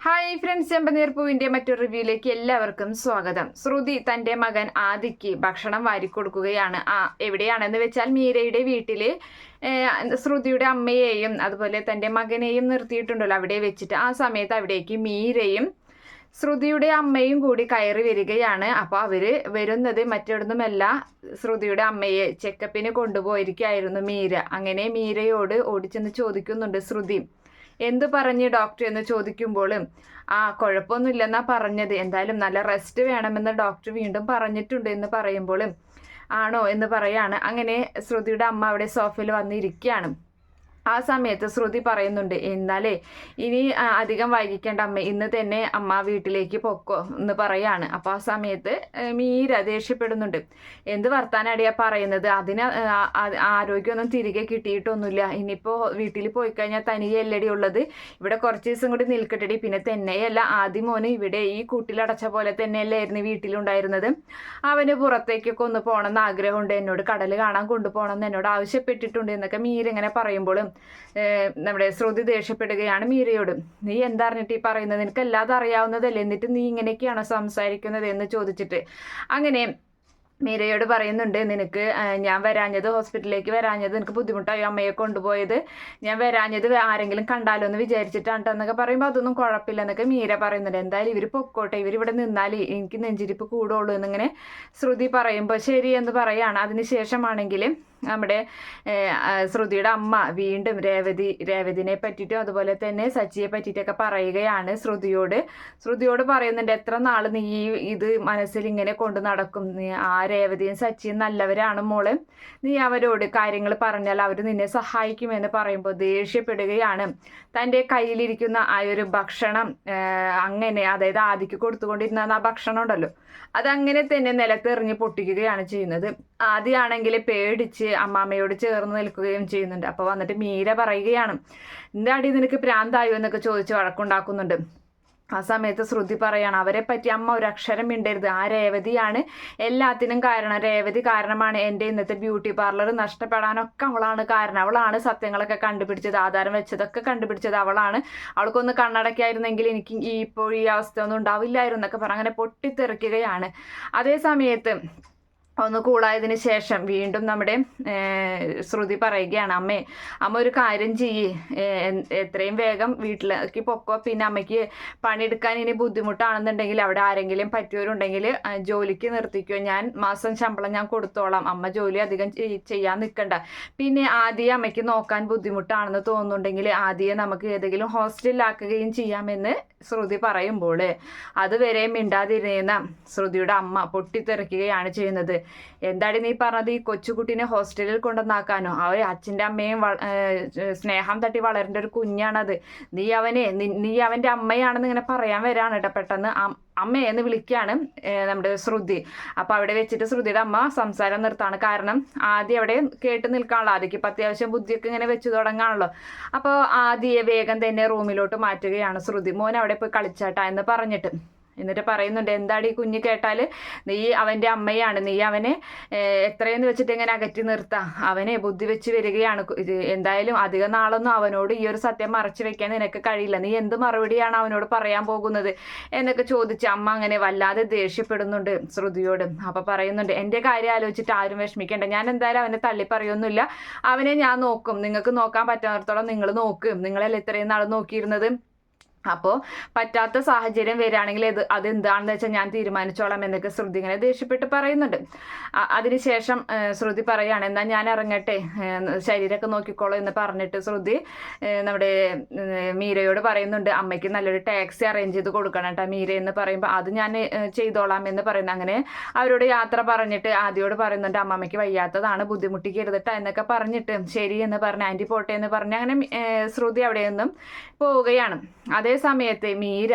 Hi friends ചെമ്പനീർപ്പൂവിന്റെ മറ്റൊരു റിവ്യൂയിലേക്ക് എല്ലാവർക്കും സ്വാഗതം. ശ്രുതി തന്റെ മകൻ ആദിക്ക് ഭക്ഷണം വാരിക്കൊടുക്കുകയാണ് ആ എവിടെയാണെന്ന് വെച്ചാൽ മീരയുടെ വീട്ടിൽ ഏഹ്, ശ്രുതിയുടെ അമ്മയെയും അതുപോലെ തന്റെ മകനെയും നിർത്തിയിട്ടുണ്ടല്ലോ അവിടെ വെച്ചിട്ട്. ആ സമയത്ത് അവിടേക്ക് മീരയും ശ്രുതിയുടെ അമ്മയും കൂടി കയറി വരികയാണ്. അപ്പോൾ അവർ വരുന്നത് മറ്റൊന്നുമല്ല ശ്രുതിയുടെ അമ്മയെ ചെക്കപ്പിന് കൊണ്ടുപോയിരിക്കായിരുന്നു മീര. അങ്ങനെ മീരയോട് ഓടിച്ചെന്ന് ചോദിക്കുന്നുണ്ട് ശ്രുതി. എന്ത് പറഞ്ഞു ഡോക്ടർ എന്ന് ചോദിക്കുമ്പോഴും ആ കുഴപ്പമൊന്നുമില്ലെന്നാ പറഞ്ഞത്. എന്തായാലും നല്ല റെസ്റ്റ് വേണമെന്ന് ഡോക്ടർ വീണ്ടും പറഞ്ഞിട്ടുണ്ട് എന്ന് പറയുമ്പോഴും ആണോ? എന്ന് പറയാണ്. അങ്ങനെ ശ്രുതിയുടെ അമ്മ അവിടെ സോഫയിൽ വന്നിരിക്കുകയാണ്. ആ സമയത്ത് ശ്രുതി പറയുന്നുണ്ട് എന്നാലേ ഇനി അധികം വൈകിക്കേണ്ട അമ്മ ഇന്ന് തന്നെ അമ്മ വീട്ടിലേക്ക് പൊക്കോ എന്ന് പറയാണ്. അപ്പോൾ ആ സമയത്ത് മീര ദേഷ്യപ്പെടുന്നുണ്ട്. എന്ത് വർത്താനടിയാ പറയുന്നത്? അതിന് ആരോഗ്യമൊന്നും തിരികെ കിട്ടിയിട്ടൊന്നുമില്ല. ഇനിയിപ്പോൾ വീട്ടിൽ പോയി കഴിഞ്ഞാൽ തനിയെ എല്ലടി ഉള്ളത്. ഇവിടെ കുറച്ച് ദിവസം കൂടി നിൽക്കട്ടെടി. പിന്നെ തന്നെയല്ല ആദ്യം മോന് ഇവിടെ ഈ കൂട്ടിലടച്ച പോലെ തന്നെയല്ലായിരുന്നു വീട്ടിലുണ്ടായിരുന്നത്. അവന് പുറത്തേക്കൊക്കെ ഒന്ന് പോകണം പോകണമെന്ന് ആഗ്രഹമുണ്ട്. എന്നോട് കടൽ കാണാൻ കൊണ്ടുപോകണം എന്ന് എന്നോട് ആവശ്യപ്പെട്ടിട്ടുണ്ട് എന്നൊക്കെ മീര ഇങ്ങനെ പറയുമ്പോഴും നമ്മുടെ ശ്രുതി ദേഷ്യപ്പെടുകയാണ് മീരയോട്. നീ എന്താ അറിഞ്ഞിട്ട് ഈ പറയുന്നത്? നിനക്ക് എല്ലാതും അറിയാവുന്നതല്ലേ? എന്നിട്ട് നീ ഇങ്ങനെയൊക്കെയാണോ സംസാരിക്കുന്നത്? എന്ന് ചോദിച്ചിട്ട്. അങ്ങനെ മീരയോട് പറയുന്നുണ്ട് നിനക്ക് ഞാൻ വരാഞ്ഞത് ഹോസ്പിറ്റലിലേക്ക് വരാഞ്ഞത് നിനക്ക് ബുദ്ധിമുട്ടായി അമ്മയെ കൊണ്ടുപോയത്? ഞാൻ വരാഞ്ഞത് ആരെങ്കിലും കണ്ടാലോ എന്ന് വിചാരിച്ചിട്ടാണ് ട്ടോ. എന്നൊക്കെ പറയുമ്പോൾ അതൊന്നും കുഴപ്പമില്ല എന്നൊക്കെ മീര പറയുന്നുണ്ട്. എന്തായാലും ഇവർ പൊക്കോട്ടെ ഇവരിവിടെ നിന്നാൽ എനിക്ക് നെഞ്ചിരിപ്പ് കൂടുള്ളൂ എന്നിങ്ങനെ ശ്രുതി പറയുമ്പോൾ ശരി എന്ന് പറയാണ്. അതിനുശേഷമാണെങ്കിൽ നമ്മുടെ ശ്രുതിയുടെ അമ്മ വീണ്ടും രേവതി രേവതിനെ പറ്റിയിട്ടും അതുപോലെ തന്നെ സച്ചിയെ പറ്റിയിട്ടൊക്കെ പറയുകയാണ് ശ്രുതിയോട്. ശ്രുതിയോട് പറയുന്നുണ്ട് എത്ര നാൾ നീ ഇത് മനസ്സിൽ ഇങ്ങനെ കൊണ്ട് നടക്കും? ആ രേവതിയും സച്ചിയും നല്ലവരാണ് മോൾ. നീ അവരോട് കാര്യങ്ങൾ പറഞ്ഞാൽ അവർ നിന്നെ സഹായിക്കുമെന്ന് പറയുമ്പോൾ ദേഷ്യപ്പെടുകയാണ്. തന്റെ കയ്യിലിരിക്കുന്ന ആ ഒരു ഭക്ഷണം അങ്ങനെ അതായത് ആദിക്ക് കൊടുത്തുകൊണ്ടിരുന്ന ആ ഭക്ഷണം ഉണ്ടല്ലോ അതങ്ങനെ തന്നെ നിലത്തെറിഞ്ഞ് പൊട്ടിക്കുകയാണ് ചെയ്യുന്നത്. ആദ്യമാണെങ്കിൽ പേടിച്ച് അമ്മാമ്മയോട് ചേർന്ന് നിൽക്കുകയും ചെയ്യുന്നുണ്ട്. അപ്പോൾ വന്നിട്ട് മീര പറയുകയാണ് എന്താടി നിനക്ക് പ്രാന്തായോ? എന്നൊക്കെ ചോദിച്ച് വഴക്കുണ്ടാക്കുന്നുണ്ട്. ആ സമയത്ത് ശ്രുതി പറയാണ് അവരെ പറ്റി അമ്മ ഒരു അക്ഷരം മിണ്ടരുത്. ആ രേവതിയാണ് എല്ലാത്തിനും കാരണം. രേവതി കാരണമാണ് എന്റെ ഇന്നത്തെ ബ്യൂട്ടി പാർലർ നഷ്ടപ്പെടാനൊക്കെ അവളാണ് കാരണം. അവളാണ് സത്യങ്ങളൊക്കെ കണ്ടുപിടിച്ചത്. ആധാരം വെച്ചതൊക്കെ കണ്ടുപിടിച്ചത് അവളാണ്. അവൾക്കൊന്ന് കണ്ണടക്കായിരുന്നെങ്കിൽ എനിക്ക് ഇപ്പോൾ ഈ അവസ്ഥ ഒന്നും ഉണ്ടാവില്ലായിരുന്നു എന്നൊക്കെ പറഞ്ഞ് അങ്ങനെ പൊട്ടിത്തെറിക്കുകയാണ്. അതേ സമയത്ത് ഒന്ന് കൂളായതിനു ശേഷം വീണ്ടും നമ്മുടെ ശ്രുതി പറയുകയാണ് അമ്മേ അമ്മ ഒരു കാര്യം ചെയ്യ്. എത്രയും വേഗം വീട്ടിലേക്ക് പൊക്കോ. പിന്നെ അമ്മയ്ക്ക് പണിയെടുക്കാൻ ഇനി ബുദ്ധിമുട്ടാണെന്നുണ്ടെങ്കിൽ അവിടെ ആരെങ്കിലും പറ്റിയവരുണ്ടെങ്കിൽ ജോലിക്ക് നിർത്തിക്കോ. ഞാൻ മാസം ശമ്പളം ഞാൻ കൊടുത്തോളാം. അമ്മ ജോലി അധികം ചെയ്യാൻ നിൽക്കണ്ട. പിന്നെ ആദ്യം അമ്മയ്ക്ക് നോക്കാൻ ബുദ്ധിമുട്ടാണെന്ന് തോന്നുന്നുണ്ടെങ്കിൽ ആദ്യം നമുക്ക് ഏതെങ്കിലും ഹോസ്റ്റലിലാക്കുകയും ചെയ്യാമെന്ന് ശ്രുതി പറയുമ്പോൾ അതുവരെ മിണ്ടാതിരുന്ന ശ്രുതിയുടെ അമ്മ പൊട്ടിത്തെറിക്കുകയാണ് ചെയ്യുന്നത്. എന്താടി നീ പറഞ്ഞത്? ഈ കൊച്ചുകുട്ടീനെ ഹോസ്റ്റലിൽ കൊണ്ടുവന്നാക്കാനോ? അവർ അച്ഛന്റെ അമ്മയും സ്നേഹം തട്ടി വളരേണ്ട ഒരു കുഞ്ഞാണത്. നീ അവനെ നീ അവന്റെ അമ്മയാണെന്ന് ഇങ്ങനെ പറയാൻ വരാണ് കേട്ടോ പെട്ടെന്ന് അം- എന്ന് വിളിക്കുകയാണ് നമ്മുടെ ശ്രുതി. അപ്പോൾ അവിടെ വെച്ചിട്ട് ശ്രുതിയുടെ അമ്മ സംസാരം നിർത്താണ്. കാരണം ആദ്യം അവിടെ കേട്ട് നിൽക്കാണല്ലോ. ആദ്യക്ക് ഇപ്പം അത്യാവശ്യം ബുദ്ധിയൊക്കെ ഇങ്ങനെ വെച്ച് തുടങ്ങാണല്ലോ. അപ്പോൾ ആദ്യ വേഗം തന്നെ റൂമിലോട്ട് മാറ്റുകയാണ് ശ്രുതി. മോൻ അവിടെ പോയി കളിച്ചാട്ടാ എന്ന് പറഞ്ഞിട്ട്. എന്നിട്ട് പറയുന്നുണ്ട് എന്താണ് ഈ കുഞ്ഞ് കേട്ടാൽ നീ അവന്റെ അമ്മയാണ്. നീ അവനെ എത്രയെന്ന് വെച്ചിട്ട് ഇങ്ങനെ അകറ്റി നിർത്താം? അവനെ ബുദ്ധി വെച്ച് വരികയാണ്. എന്തായാലും അധിക നാളൊന്നും അവനോട് ഈ ഒരു സത്യം മറച്ചു വെക്കാൻ നിനക്ക് കഴിയില്ല. നീ എന്ത് മറുപടിയാണ് അവനോട് പറയാൻ പോകുന്നത്? എന്നൊക്കെ ചോദിച്ച് അമ്മ അങ്ങനെ വല്ലാതെ ദേഷ്യപ്പെടുന്നുണ്ട് ശ്രുതിയോട്. അപ്പം പറയുന്നുണ്ട് എന്റെ കാര്യം ആലോചിച്ചിട്ട് ആരും വിഷമിക്കേണ്ട. ഞാൻ എന്തായാലും അവനെ തള്ളി പറയൊന്നുമില്ല. അവനെ ഞാൻ നോക്കും. നിങ്ങൾക്ക് നോക്കാൻ പറ്റാത്തടത്തോളം നിങ്ങൾ നോക്കും. നിങ്ങളല്ലേ ഇത്രയും നാൾ നോക്കിയിരുന്നത്? അപ്പോൾ പറ്റാത്ത സാഹചര്യം വരികയാണെങ്കിൽ ഇത് അതെന്താണെന്ന് വെച്ചാൽ ഞാൻ തീരുമാനിച്ചോളാം എന്നൊക്കെ ശ്രുതി ഇങ്ങനെ ദേഷ്യപ്പെട്ട് പറയുന്നുണ്ട്. അതിനുശേഷം ശ്രുതി പറയുകയാണ് എന്നാൽ ഞാൻ ഇറങ്ങട്ടെ ശരീരമൊക്കെ നോക്കിക്കോളൂ എന്ന് പറഞ്ഞിട്ട് ശ്രുതി നമ്മുടെ മീരയോട് പറയുന്നുണ്ട് അമ്മയ്ക്ക് നല്ലൊരു ടാക്സി അറേഞ്ച് ചെയ്ത് കൊടുക്കണം കേട്ടോ മീര എന്ന് പറയുമ്പോൾ അത് ഞാൻ ചെയ്തോളാം എന്ന് പറയുന്നു. അങ്ങനെ അവരോട് യാത്ര പറഞ്ഞിട്ട് ആദ്യയോട് പറയുന്നുണ്ട് അമ്മമ്മയ്ക്ക് വയ്യാത്തതാണ് ബുദ്ധിമുട്ടിക്കരുതട്ടോ എന്നൊക്കെ പറഞ്ഞിട്ട് ശരി എന്ന് പറഞ്ഞ് ആന്റി പോട്ടെ എന്ന് പറഞ്ഞ് അങ്ങനെ ശ്രുതി അവിടെ നിന്നും പോവുകയാണ്. അതേ സമയത്ത് മീര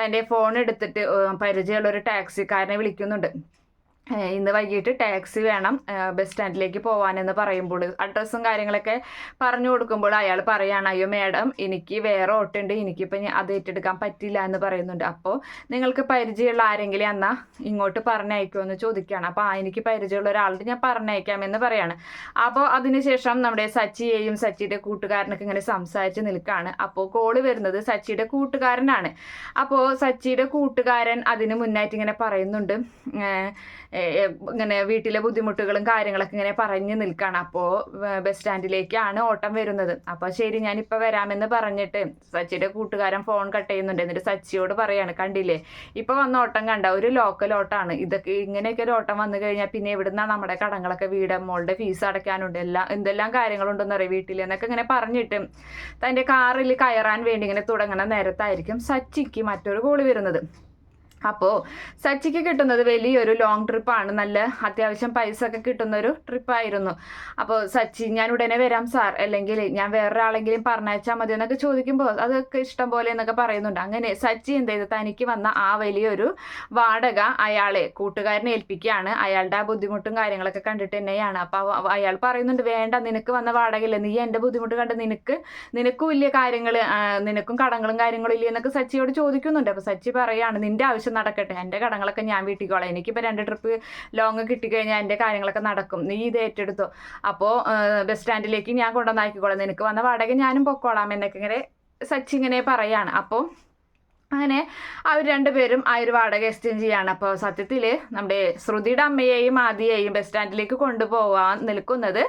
തന്റെ ഫോൺ എടുത്തിട്ട് പരിചയമുള്ള ഒരു ടാക്സിക്കാരനെ വിളിക്കുന്നുണ്ട്. ഇന്ന് വൈകിട്ട് ടാക്സി വേണം ബസ് സ്റ്റാൻഡിലേക്ക് പോകാനെന്ന് പറയുമ്പോൾ. അഡ്രസ്സും കാര്യങ്ങളൊക്കെ പറഞ്ഞു കൊടുക്കുമ്പോൾ അയാൾ പറയാണ് അയ്യോ മാഡം എനിക്ക് വേറെ ഓട്ടോ ഉണ്ട് എനിക്കിപ്പോൾ അത് ഏറ്റെടുക്കാൻ പറ്റില്ല എന്ന് പറയുന്നുണ്ട്. അപ്പോൾ നിങ്ങൾക്ക് പരിചയമുള്ള ആരെങ്കിലും എന്നാൽ ഇങ്ങോട്ട് പറഞ്ഞയക്കുമോ എന്ന് ചോദിക്കുകയാണ്. അപ്പോൾ ആ എനിക്ക് പരിചയമുള്ള ഒരാളുടെ ഞാൻ പറഞ്ഞയക്കാമെന്ന് പറയാണ്. അപ്പോൾ അതിനുശേഷം നമ്മുടെ സച്ചിയെയും സച്ചിയുടെ കൂട്ടുകാരനൊക്കെ ഇങ്ങനെ സംസാരിച്ച് നിൽക്കുകയാണ്. അപ്പോൾ കോൾ വരുന്നത് സച്ചിയുടെ കൂട്ടുകാരനാണ്. അപ്പോൾ സച്ചിയുടെ കൂട്ടുകാരൻ അതിന് മുന്നായിട്ട് ഇങ്ങനെ പറയുന്നുണ്ട് ഇങ്ങനെ വീട്ടിലെ ബുദ്ധിമുട്ടുകളും കാര്യങ്ങളൊക്കെ ഇങ്ങനെ പറഞ്ഞു നിൽക്കുകയാണ് അപ്പോൾ ബസ് സ്റ്റാൻഡിലേക്കാണ് ഓട്ടം വരുന്നത്. അപ്പോൾ ശരി ഞാനിപ്പോൾ വരാമെന്ന് പറഞ്ഞിട്ട് സച്ചിയുടെ കൂട്ടുകാരൻ ഫോൺ കട്ട് ചെയ്യുന്നുണ്ട്. എന്നിട്ട് സച്ചിയോട് പറയാണ് കണ്ടില്ലേ? ഇപ്പോൾ വന്ന ഓട്ടം കണ്ട ഒരു ലോക്കൽ ഓട്ടമാണ് ഇതൊക്കെ ഇങ്ങനെയൊക്കെ ഒരു ഓട്ടം വന്നു കഴിഞ്ഞാൽ പിന്നെ എവിടുന്നാണ് നമ്മുടെ കടങ്ങളൊക്കെ വീട് മോളുടെ ഫീസ് അടയ്ക്കാനുണ്ട്. എല്ലാം എന്തെല്ലാം കാര്യങ്ങളുണ്ടെന്ന് അറിയാം? വീട്ടിൽ എന്നൊക്കെ ഇങ്ങനെ പറഞ്ഞിട്ട് തന്റെ കാറിൽ കയറാൻ വേണ്ടി ഇങ്ങനെ തുടങ്ങുന്ന നേരത്തായിരിക്കും സച്ചിക്ക് മറ്റൊരു കോൾ വരുന്നത്. അപ്പോൾ സച്ചിക്ക് കിട്ടുന്നത് വലിയൊരു ലോങ് ട്രിപ്പാണ് നല്ല അത്യാവശ്യം പൈസ ഒക്കെ കിട്ടുന്ന ഒരു ട്രിപ്പായിരുന്നു അപ്പോൾ സച്ചി ഞാൻ ഉടനെ വരാം സാർ. അല്ലെങ്കിൽ ഞാൻ വേറൊരാളെങ്കിലും പറഞ്ഞയച്ചാൽ മതി എന്നൊക്കെ ചോദിക്കുമ്പോൾ അതൊക്കെ ഇഷ്ടം പോലെ എന്നൊക്കെ പറയുന്നുണ്ട്. അങ്ങനെ സച്ചി എന്ത് ചെയ്ത്? തനിക്ക് വന്ന ആ വലിയൊരു വാടക അയാളെ കൂട്ടുകാരനെ ഏൽപ്പിക്കുകയാണ്. അയാളുടെ ആ ബുദ്ധിമുട്ടും കാര്യങ്ങളൊക്കെ കണ്ടിട്ട് തന്നെയാണ്. അപ്പോൾ അയാൾ പറയുന്നുണ്ട് വേണ്ട നിനക്ക് വന്ന വാടകയില്ല. നീ എന്റെ ബുദ്ധിമുട്ട് കണ്ട് നിനക്ക് നിനക്കും വലിയ കാര്യങ്ങൾ നിനക്കും കടങ്ങളും കാര്യങ്ങളും ഇല്ലേ എന്നൊക്കെ സച്ചിയോട് ചോദിക്കുന്നുണ്ട്. അപ്പോൾ സച്ചി പറയാണ് നിന്റെ ആവശ്യം നടക്കട്ടെ. എന്റെ കടങ്ങളൊക്കെ ഞാൻ വീട്ടിക്കോളാം. എനിക്കിപ്പോൾ രണ്ട് ട്രിപ്പ് ലോങ് കിട്ടിക്കഴിഞ്ഞാൽ എന്റെ കാര്യങ്ങളൊക്കെ നടക്കും. നീ ഇത് ഏറ്റെടുത്തോ. അപ്പോൾ ബസ് സ്റ്റാൻഡിലേക്ക് ഞാൻ കൊണ്ടുവന്നാക്കിക്കോളാം നിനക്ക് വന്ന വാടക ഞാനും പൊക്കോളാം എന്നൊക്കെ ഇങ്ങനെ സച്ചി ഇങ്ങനെ പറയാണ്. അപ്പോൾ അങ്ങനെ അവർ രണ്ടുപേരും ആ ഒരു വാടക എക്സ്ചേഞ്ച് ചെയ്യാണ്. അപ്പോൾ സത്യത്തിൽ നമ്മുടെ ശ്രുതിയുടെ അമ്മയെയും ആദിയെയും ബസ് സ്റ്റാൻഡിലേക്ക് കൊണ്ടുപോകാൻ നിൽക്കുന്നത്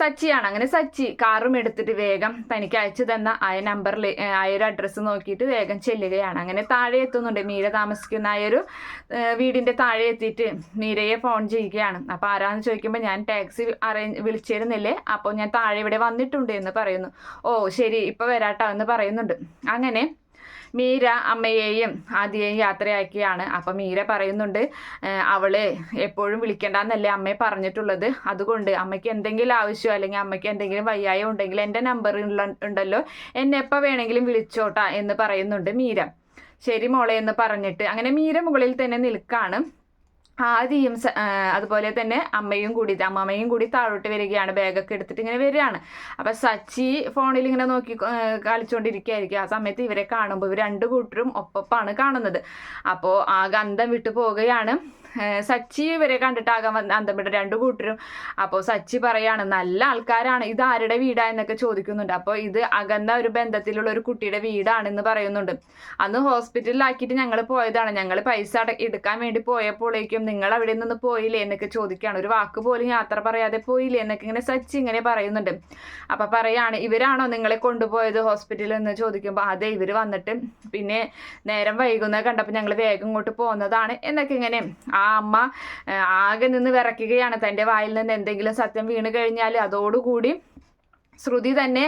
സച്ചിയാണ്. അങ്ങനെ സച്ചി കാറും എടുത്തിട്ട് വേഗം തനിക്ക് അയച്ചു തന്ന ആ നമ്പറിൽ ആ ഒരു അഡ്രസ്സ് നോക്കിയിട്ട് വേഗം ചെല്ലുകയാണ്. അങ്ങനെ താഴെ എത്തുന്നുണ്ട്. മീര താമസിക്കുന്ന ആ ഒരു വീടിന്റെ താഴെ എത്തിയിട്ട് മീരയെ ഫോൺ ചെയ്യുകയാണ്. അപ്പോൾ ആരാന്ന് ചോദിക്കുമ്പോൾ ഞാൻ ടാക്സി അറേഞ്ച് വിളിച്ചിരുന്നില്ലേ? അപ്പോൾ ഞാൻ താഴെ ഇവിടെ വന്നിട്ടുണ്ട് എന്ന് പറയുന്നു. ഓ ശരി ഇപ്പോൾ വരാട്ടോ എന്ന് പറയുന്നുണ്ട്. അങ്ങനെ മീര അമ്മയെയും ആദ്യയെയും യാത്രയാക്കിയാണ്. അപ്പം മീര പറയുന്നുണ്ട് അവളെ എപ്പോഴും വിളിക്കേണ്ടെന്നല്ലേ അമ്മയെ പറഞ്ഞിട്ടുള്ളത്. അതുകൊണ്ട് അമ്മയ്ക്ക് എന്തെങ്കിലും ആവശ്യം അല്ലെങ്കിൽ അമ്മയ്ക്ക് എന്തെങ്കിലും വയ്യായോ ഉണ്ടെങ്കിൽ എന്റെ നമ്പർ ഉണ്ടല്ലോ. എന്നെ എപ്പോൾ വേണമെങ്കിലും വിളിച്ചോട്ടാ എന്ന് പറയുന്നുണ്ട് മീര. ശരി മോളെ എന്ന് പറഞ്ഞിട്ട് അങ്ങനെ മീര മുകളിൽ തന്നെ നിൽക്കാണ്. ആദിയും അതുപോലെ തന്നെ അമ്മയും കൂടി അമ്മമ്മയും കൂടി താഴോട്ട് വരികയാണ് ബാഗൊക്കെ എടുത്തിട്ട് ഇങ്ങനെ വരികയാണ്. അപ്പം സച്ചി ഫോണിൽ ഇങ്ങനെ നോക്കി കളിച്ചുകൊണ്ടിരിക്കുകയായിരിക്കും ആ സമയത്ത് ഇവരെ കാണുമ്പോൾ ഇവർ രണ്ട് കൂട്ടരും ഒപ്പപ്പാണ് കാണുന്നത്. അപ്പോൾ ആ ഗന്ധം വിട്ടു പോവുകയാണ്. സച്ചി ഇവരെ കണ്ടിട്ടാകാൻ വന്ന അന്തം രണ്ടു കൂട്ടരും. അപ്പോൾ സച്ചി പറയാണ് നല്ല ആൾക്കാരാണ്. ഇത് ആരുടെ വീടാ എന്നൊക്കെ ചോദിക്കുന്നുണ്ട്. അപ്പോൾ ഇത് അകന്ന ഒരു ബന്ധത്തിലുള്ള ഒരു കുട്ടിയുടെ വീടാണെന്ന് പറയുന്നുണ്ട്. അന്ന് ഹോസ്പിറ്റലിലാക്കിയിട്ട് ഞങ്ങൾ പോയതാണ്. ഞങ്ങൾ പൈസ എടുക്കാൻ വേണ്ടി പോയപ്പോഴേക്കും നിങ്ങൾ അവിടെ നിന്ന് പോയില്ലേ എന്നൊക്കെ ചോദിക്കുകയാണ്. ഒരു വാക്ക് പോലും യാത്ര പറയാതെ പോയില്ലേ എന്നൊക്കെ ഇങ്ങനെ സച്ചി ഇങ്ങനെ പറയുന്നുണ്ട്. അപ്പോൾ പറയാണ് ഇവരാണോ നിങ്ങളെ കൊണ്ടുപോയത് ഹോസ്പിറ്റലിൽ? എന്ന് ചോദിക്കുമ്പോൾ അതെ ഇവർ വന്നിട്ട് പിന്നെ നേരം വൈകുന്നത് കണ്ടപ്പോൾ ഞങ്ങൾ വേഗം ഇങ്ങോട്ട് പോകുന്നതാണ് എന്നൊക്കെ ഇങ്ങനെ ആ അമ്മ ആകെ നിന്ന് വിറയ്ക്കുകയാണ്. തന്റെ വായിൽ നിന്ന് എന്തെങ്കിലും സത്യം വീണ് കഴിഞ്ഞാൽ അതോടുകൂടി ശ്രുതി തന്നെ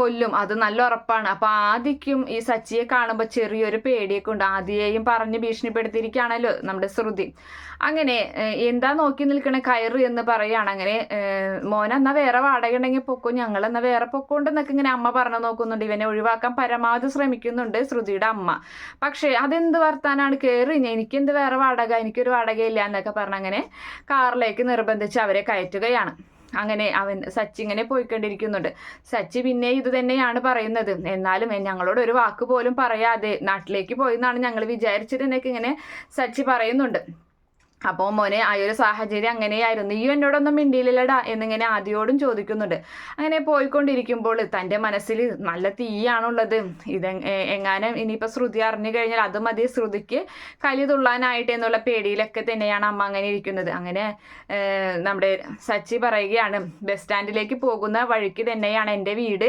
കൊല്ലും. അത് നല്ല ഉറപ്പാണ്. അപ്പൊ ആദിക്കും ഈ സച്ചിയെ കാണുമ്പോൾ ചെറിയൊരു പേടിയൊക്കെ ഉണ്ട്. ആദിയെയും പറഞ്ഞ് ഭീഷണിപ്പെടുത്തിയിരിക്കുകയാണല്ലോ നമ്മുടെ ശ്രുതി. അങ്ങനെ എന്താ നോക്കി നിൽക്കണ? കയറ് എന്ന് പറയാണ് അങ്ങനെ മോന എന്നാ വേറെ വാടക ഉണ്ടെങ്കിൽ പൊക്കോ? ഞങ്ങൾ എന്നാ വേറെ പൊക്കോണ്ടെന്നൊക്കെ ഇങ്ങനെ അമ്മ പറഞ്ഞു നോക്കുന്നുണ്ട്. ഇവനെ ഒഴിവാക്കാൻ പരമാവധി ശ്രമിക്കുന്നുണ്ട് ശ്രുതിയുടെ അമ്മ. പക്ഷേ അതെന്ത് വർത്താനാണ്? കയറി എനിക്കെന്ത് വേറെ വാടക? എനിക്കൊരു വാടകയില്ല എന്നൊക്കെ പറഞ്ഞ് അങ്ങനെ കാറിലേക്ക് നിർബന്ധിച്ച് അവരെ കയറ്റുകയാണ്. അങ്ങനെ അവൻ സച്ചി ഇങ്ങനെ പോയിക്കൊണ്ടിരിക്കുന്നുണ്ട്. സച്ചി പിന്നെ ഇത് തന്നെയാണ് പറയുന്നത്. എന്നാലും ഞങ്ങളോട് ഒരു വാക്ക് പോലും പറയാതെ നാട്ടിലേക്ക് പോയി എന്നാണ് ഞങ്ങൾ വിചാരിച്ചത് എന്നൊക്കെ ഇങ്ങനെ സച്ചി പറയുന്നുണ്ട്. അപ്പോൾ മോനെ ആ ഒരു സാഹചര്യം അങ്ങനെയായിരുന്നു. ഈ എന്നോടൊന്നും മിണ്ടിയില്ലടാ എന്നിങ്ങനെ ആദ്യോടും ചോദിക്കുന്നുണ്ട്. അങ്ങനെ പോയിക്കൊണ്ടിരിക്കുമ്പോൾ തന്റെ മനസ്സിൽ നല്ല തീയാണുള്ളത്. ഇത് എങ്ങാനും ഇനിയിപ്പോൾ ശ്രുതി അറിഞ്ഞു കഴിഞ്ഞാൽ അത് മതി. ശ്രുതിക്ക് കലി തുള്ളാനായിട്ട് എന്നുള്ള പേടിയിലൊക്കെ തന്നെയാണ് അമ്മ അങ്ങനെ ഇരിക്കുന്നത്. അങ്ങനെ നമ്മുടെ സച്ചി പറയുകയാണ് ബസ് സ്റ്റാൻഡിലേക്ക് പോകുന്ന വഴിക്ക് തന്നെയാണ് എന്റെ വീട്.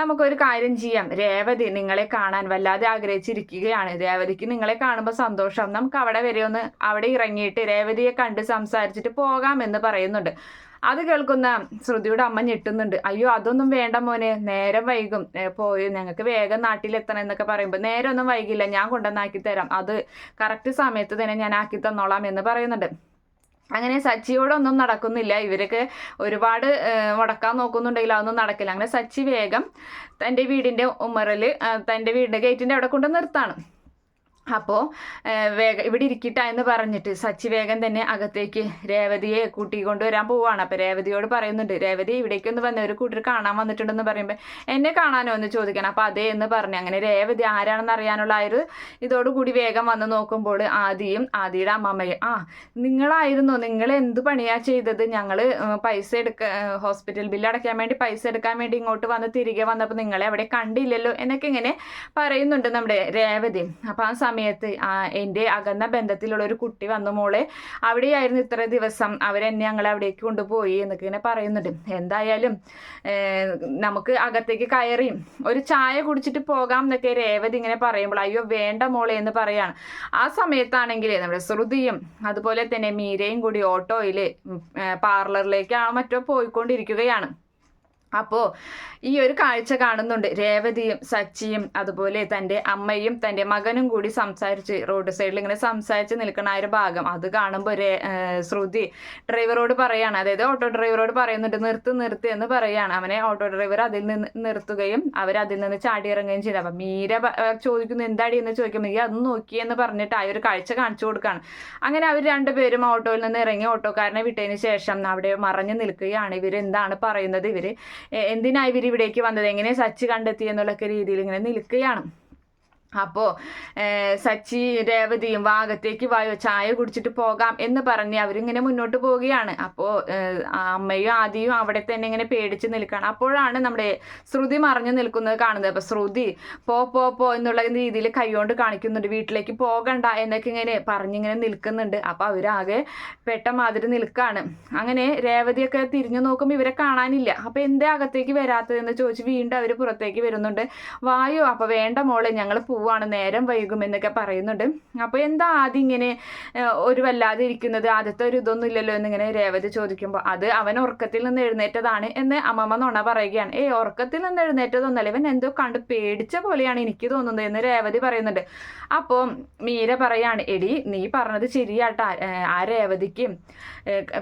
നമുക്കൊരു കാര്യം ചെയ്യാം. രേവതി നിങ്ങളെ കാണാൻ വല്ലാതെ ആഗ്രഹിച്ചിരിക്കുകയാണ്. രേവതിക്ക് നിങ്ങളെ കാണുമ്പോൾ സന്തോഷം. നമുക്ക് അവിടെ വരെ ഒന്ന് അവിടെ ഇറങ്ങിയിട്ട് രേവതിയെ കണ്ട് സംസാരിച്ചിട്ട് പോകാമെന്ന് പറയുന്നുണ്ട്. അത് കേൾക്കുന്ന ശ്രുതിയുടെ അമ്മ ഞെട്ടുന്നുണ്ട്. അയ്യോ അതൊന്നും വേണ്ട മോനെ. നേരം വൈകും. പോയി. ഞങ്ങൾക്ക് വേഗം നാട്ടിലെത്തണം എന്നൊക്കെ പറയുമ്പോൾ നേരം ഒന്നും വൈകില്ല. ഞാൻ കൊണ്ടുവന്നാക്കി തരാം. അത് കറക്റ്റ് സമയത്ത് തന്നെ ഞാൻ ആക്കി തന്നോളാം എന്ന് പറയുന്നുണ്ട്. അങ്ങനെ സച്ചിയോടൊന്നും നടക്കുന്നില്ല. ഇവരൊക്കെ ഒരുപാട് മുടക്കാൻ നോക്കുന്നുണ്ടെങ്കിൽ അതൊന്നും നടക്കില്ല. അങ്ങനെ സച്ചി വേഗം തന്റെ വീടിന്റെ ഉമ്മറിൽ തന്റെ വീടിന്റെ ഗേറ്റിന്റെ അവിടെ കൊണ്ട് നിർത്താണ്. അപ്പോൾ വേഗം ഇവിടെ ഇരിക്കട്ട എന്ന് പറഞ്ഞിട്ട് സച്ചി വേഗം തന്നെ അകത്തേക്ക് രേവതിയെ കൂട്ടി കൊണ്ടുവരാൻ പോവാണ്. അപ്പോൾ രേവതിയോട് പറയുന്നുണ്ട് രേവതി ഇവിടേക്ക് ഒന്ന് വന്ന ഒരു കൂട്ടർ കാണാൻ വന്നിട്ടുണ്ടെന്ന് പറയുമ്പോൾ എന്നെ കാണാനോ എന്ന് ചോദിക്കണം. അപ്പോൾ അതേ എന്ന് പറഞ്ഞു അങ്ങനെ രേവതി ആരാണെന്ന് അറിയാനുള്ള ആ ഒരു ഇതോടുകൂടി വേഗം വന്ന് നോക്കുമ്പോൾ ആദിയും ആദിയുടെ അമ്മമ്മയും ആ നിങ്ങളായിരുന്നു നിങ്ങൾ എന്ത് പണിയാ ചെയ്തത്? ഞങ്ങൾ പൈസ എടുക്ക ഹോസ്പിറ്റൽ ബില്ല് അടയ്ക്കാൻ വേണ്ടി പൈസ എടുക്കാൻ വേണ്ടി ഇങ്ങോട്ട് വന്ന് തിരികെ വന്നപ്പോൾ നിങ്ങളെ അവിടെ കണ്ടില്ലല്ലോ എന്നൊക്കെ ഇങ്ങനെ പറയുന്നുണ്ട് നമ്മുടെ രേവതി. അപ്പോൾ ആ സമയത്ത് എന്റെ അകന്ന ബന്ധത്തിലുള്ള ഒരു കുട്ടി വന്നു മോളെ. അവിടെയായിരുന്നു ഇത്ര ദിവസം അവരെന്നെ ഞങ്ങളെ അവിടേക്ക് കൊണ്ടുപോയി എന്നൊക്കെ ഇങ്ങനെ പറയുന്നുണ്ട്. എന്തായാലും നമുക്ക് അകത്തേക്ക് കയറി ഒരു ചായ കുടിച്ചിട്ട് പോകാം എന്നൊക്കെ രേവതി ഇങ്ങനെ പറയുമ്പോൾ അയ്യോ വേണ്ട മോളെ എന്ന് പറയാണ്. ആ സമയത്താണെങ്കിൽ നമ്മുടെ ശ്രുതിയും അതുപോലെ തന്നെ മീരയും കൂടി ഓട്ടോയിൽ പാർലറിലേക്കാണോ മറ്റോ പോയിക്കൊണ്ടിരിക്കുകയാണ്. അപ്പോൾ ഈ ഒരു കാഴ്ച കാണുന്നുണ്ട്. രേവതിയും സച്ചിയും അതുപോലെ തന്റെ അമ്മയും തന്റെ മകനും കൂടി സംസാരിച്ച് റോഡ് സൈഡിൽ ഇങ്ങനെ സംസാരിച്ച് നിൽക്കുന്ന ആ ഒരു ഭാഗം. അത് കാണുമ്പോൾ രേ ശ്രുതി ഡ്രൈവറോട് പറയാണ്. അതായത് ഓട്ടോ ഡ്രൈവറോട് പറയുന്നുണ്ട് നിർത്ത് നിർത്ത് എന്ന് പറയാണ്. അവനെ ഓട്ടോ ഡ്രൈവർ അതിൽ നിന്ന് നിർത്തുകയും അവർ അതിൽ നിന്ന് ചാടി ഇറങ്ങുകയും ചെയ്തു. അപ്പം മീര ചോദിക്കുന്നു എന്താടി? എന്ന് ചോദിക്കുമ്പോൾ ഈ അത് നോക്കി എന്ന് പറഞ്ഞിട്ട് ആ ഒരു കാഴ്ച കാണിച്ചു കൊടുക്കുകയാണ് അങ്ങനെ അവർ രണ്ടുപേരും ഓട്ടോയിൽ നിന്ന് ഇറങ്ങി ഓട്ടോക്കാരനെ വിട്ടതിന് ശേഷം അവിടെ മറഞ്ഞു നിൽക്കുകയാണ്. ഇവർ എന്താണ് പറയുന്നത്? ഇവർ എന്തിനാണ് ഇവർ ഇവിടേക്ക് വന്നത്? എങ്ങനെ സച്ച് കണ്ടെത്തി എന്നുള്ളൊക്കെ രീതിയിൽ ഇങ്ങനെ നിൽക്കുകയാണ്. അപ്പോൾ സച്ചി രേവതിയും വാഗത്തേക്ക് വായോ ചായ കുടിച്ചിട്ട് പോകാം എന്ന് പറഞ്ഞ് അവരിങ്ങനെ മുന്നോട്ട് പോവുകയാണ്. അപ്പോൾ അമ്മയും ആദിയും അവിടെ തന്നെ ഇങ്ങനെ പേടിച്ച് നിൽക്കുകയാണ്. അപ്പോഴാണ് നമ്മുടെ ശ്രുതി മറിഞ്ഞു നിൽക്കുന്നത് കാണുന്നത്. അപ്പോൾ ശ്രുതി പോ പോ പോ എന്നുള്ള രീതിയിൽ കൈകൊണ്ട് കാണിക്കുന്നുണ്ട്. വീട്ടിലേക്ക് പോകണ്ട എന്നൊക്കെ ഇങ്ങനെ പറഞ്ഞിങ്ങനെ നിൽക്കുന്നുണ്ട്. അപ്പോൾ അവരാകെ പെട്ട മാതിരി നിൽക്കുകയാണ്. അങ്ങനെ രേവതിയൊക്കെ തിരിഞ്ഞു നോക്കുമ്പോൾ ഇവരെ കാണാനില്ല. അപ്പോൾ എന്തേ അകത്തേക്ക് വരാത്തതെന്ന് ചോദിച്ച് വീണ്ടും അവർ പുറത്തേക്ക് വരുന്നുണ്ട്. വായോ അപ്പോൾ വേണ്ട മോളെ ഞങ്ങൾ പോവാണ് നേരം വൈകും എന്നൊക്കെ പറയുന്നുണ്ട്. അപ്പോൾ എന്താ ആദ്യം ഇങ്ങനെ ഒരു വല്ലാതെ ഇരിക്കുന്നത്? ആദ്യത്തെ ഒരു ഇതൊന്നും ഇല്ലല്ലോ എന്നിങ്ങനെ രേവതി ചോദിക്കുമ്പോൾ അത് അവൻ ഉറക്കത്തിൽ നിന്ന് എഴുന്നേറ്റതാണ് എന്ന് അമ്മമ്മ നുണ പറയുകയാണ്. ഏ ഉറക്കത്തിൽ നിന്ന് എഴുന്നേറ്റതൊന്നല്ല ഇവൻ എന്തോ കണ്ട് പേടിച്ച പോലെയാണ് എനിക്ക് തോന്നുന്നത് എന്ന് രേവതി പറയുന്നുണ്ട്. അപ്പോൾ മീര പറയാണ് എടി നീ പറഞ്ഞത് ശരിയാട്ടാ. ആ രേവതിക്ക്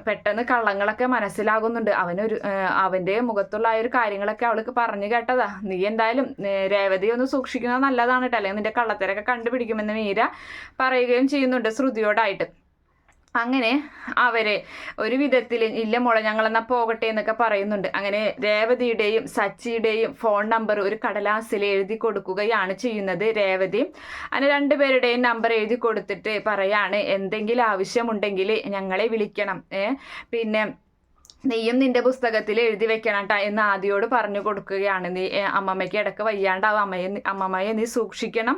പെട്ടെന്ന് കള്ളങ്ങളൊക്കെ മനസ്സിലാകുന്നുണ്ട്. അവനൊരു അവന്റെ മുഖത്തുള്ള ആ ഒരു കാര്യങ്ങളൊക്കെ അവൾക്ക് പറഞ്ഞു കേട്ടതാ. നീ എന്തായാലും രേവതി ഒന്ന് സൂക്ഷിക്കുന്നത് നല്ലതാണ് കേട്ടോ. നിന്റെ കള്ളത്തരൊക്കെ കണ്ടുപിടിക്കുമെന്ന് മീര പറയുകയും ചെയ്യുന്നുണ്ട് ശ്രുതിയോടായിട്ട്. അങ്ങനെ അവരെ ഒരു വിധത്തിൽ ഇല്ല മോളെ ഞങ്ങളെന്നാ പോകട്ടെ എന്നൊക്കെ പറയുന്നുണ്ട്. അങ്ങനെ രേവതിയുടെയും സച്ചിയുടെയും ഫോൺ നമ്പർ ഒരു കടലാസിൽ എഴുതി കൊടുക്കുകയാണ് ചെയ്യുന്നത് രേവതി. അങ്ങനെ രണ്ടുപേരുടെയും നമ്പർ എഴുതി കൊടുത്തിട്ട് പറയാണ് എന്തെങ്കിലും ആവശ്യമുണ്ടെങ്കിൽ ഞങ്ങളെ വിളിക്കണം. പിന്നെ നീയും നിന്റെ പുസ്തകത്തിൽ എഴുതി വെക്കണം കേട്ടോ എന്ന് ആദ്യോട് പറഞ്ഞു കൊടുക്കുകയാണ്. നീ അമ്മമ്മയ്ക്ക് ഇടയ്ക്ക് വയ്യാണ്ടാവും. അമ്മയെ അമ്മമ്മയെ നീ സൂക്ഷിക്കണം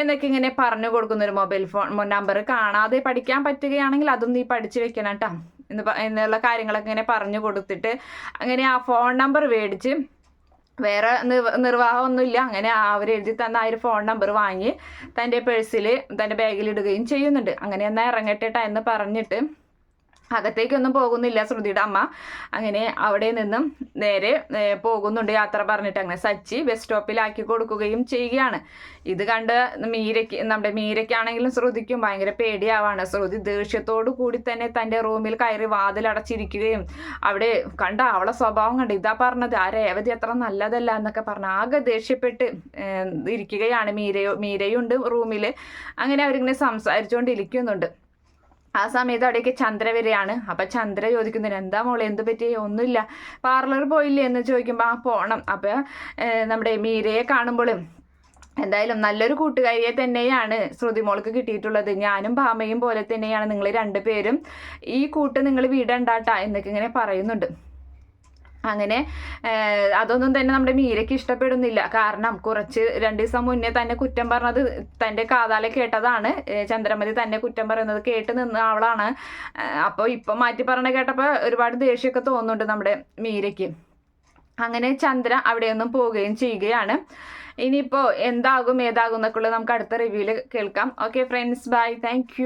എന്നൊക്കെ ഇങ്ങനെ പറഞ്ഞു കൊടുക്കുന്ന ഒരു മൊബൈൽ ഫോൺ നമ്പർ കാണാതെ പഠിക്കാൻ പറ്റുകയാണെങ്കിൽ അതും നീ പഠിച്ചു വെക്കണം കേട്ടോ എന്ന് എന്നുള്ള കാര്യങ്ങളൊക്കെ ഇങ്ങനെ പറഞ്ഞു കൊടുത്തിട്ട് അങ്ങനെ ആ ഫോൺ നമ്പർ മേടിച്ച് വേറെ നിർവാഹമൊന്നുമില്ല. അങ്ങനെ അവരെഴുതി തന്ന ആ ഒരു ഫോൺ നമ്പർ വാങ്ങി തന്റെ പേഴ്സിൽ തന്റെ ബാഗിൽ ഇടുകയും ചെയ്യുന്നുണ്ട്. അങ്ങനെ എന്നാൽ ഇറങ്ങട്ടെ എന്ന് പറഞ്ഞിട്ട് അകത്തേക്കൊന്നും പോകുന്നില്ല ശ്രുതിയുടെ അമ്മ. അങ്ങനെ അവിടെ നിന്നും നേരെ പോകുന്നുണ്ട് യാത്ര പറഞ്ഞിട്ട് അങ്ങനെ. സച്ചി ബസ് സ്റ്റോപ്പിലാക്കി കൊടുക്കുകയും ചെയ്യുകയാണ്. ഇത് കണ്ട് മീരയ്ക്ക് നമ്മുടെ മീരയ്ക്കാണെങ്കിലും ശ്രുതിക്കും ഭയങ്കര പേടിയാവാണ്. ശ്രുതി ദേഷ്യത്തോടു കൂടി തന്നെ തന്റെ റൂമിൽ കയറി വാതിലടച്ചിരിക്കുകയും അവിടെ കണ്ട അവളെ സ്വഭാവം കണ്ട് ഇതാ പറഞ്ഞത് ആ രേവതി അത്ര നല്ലതല്ല എന്നൊക്കെ പറഞ്ഞ് ആകെ ദേഷ്യപ്പെട്ട് ഇരിക്കുകയാണ് മീരയോ മീരയുണ്ട് റൂമിൽ അങ്ങനെ അവരിങ്ങനെ സംസാരിച്ചുകൊണ്ടിരിക്കുന്നുണ്ട് ആ സമയത്ത് അവിടേക്ക് ചന്ദ്ര വരെയാണ് അപ്പം ചന്ദ്ര ചോദിക്കുന്നതിന് എന്താ മോളെ എന്ത് പറ്റി? ഒന്നുമില്ല. പാർലർ പോയില്ലേ? എന്ന് ചോദിക്കുമ്പോൾ ആ പോണം. അപ്പം നമ്മുടെ മീരയെ കാണുമ്പോഴും എന്തായാലും നല്ലൊരു കൂട്ടുകാരിയെ തന്നെയാണ് ശ്രുതി മോൾക്ക് കിട്ടിയിട്ടുള്ളത്. ഞാനും ഭാമയും പോലെ തന്നെയാണ് നിങ്ങൾ രണ്ടുപേരും ഈ കൂട്ട് നിങ്ങൾ വീടണ്ടാട്ടാ എന്നൊക്കെ ഇങ്ങനെ പറയുന്നുണ്ട്. അങ്ങനെ അതൊന്നും തന്നെ നമ്മുടെ മീരയ്ക്ക് ഇഷ്ടപ്പെടുന്നില്ല. കാരണം കുറച്ച് രണ്ട് ദിവസം മുന്നേ തന്നെ കുറ്റം പറഞ്ഞത് തന്റെ കാതാലെ കേട്ടതാണ്. ചന്ദ്രമതി തന്നെ കുറ്റം പറയുന്നത് കേട്ട് നിന്ന ആളാണ്. അപ്പോൾ ഇപ്പം മാറ്റി പറഞ്ഞ കേട്ടപ്പോൾ ഒരുപാട് ദേഷ്യമൊക്കെ തോന്നുന്നുണ്ട് നമ്മുടെ മീരയ്ക്ക്. അങ്ങനെ ചന്ദ്ര അവിടെയൊന്നും പോവുകയും ചെയ്യുകയാണ്. ഇനിയിപ്പോൾ എന്താകും ഏതാകും എന്നൊക്കെയുള്ളത് നമുക്ക് അടുത്ത റിവ്യൂവിൽ കേൾക്കാം. Okay friends bye thank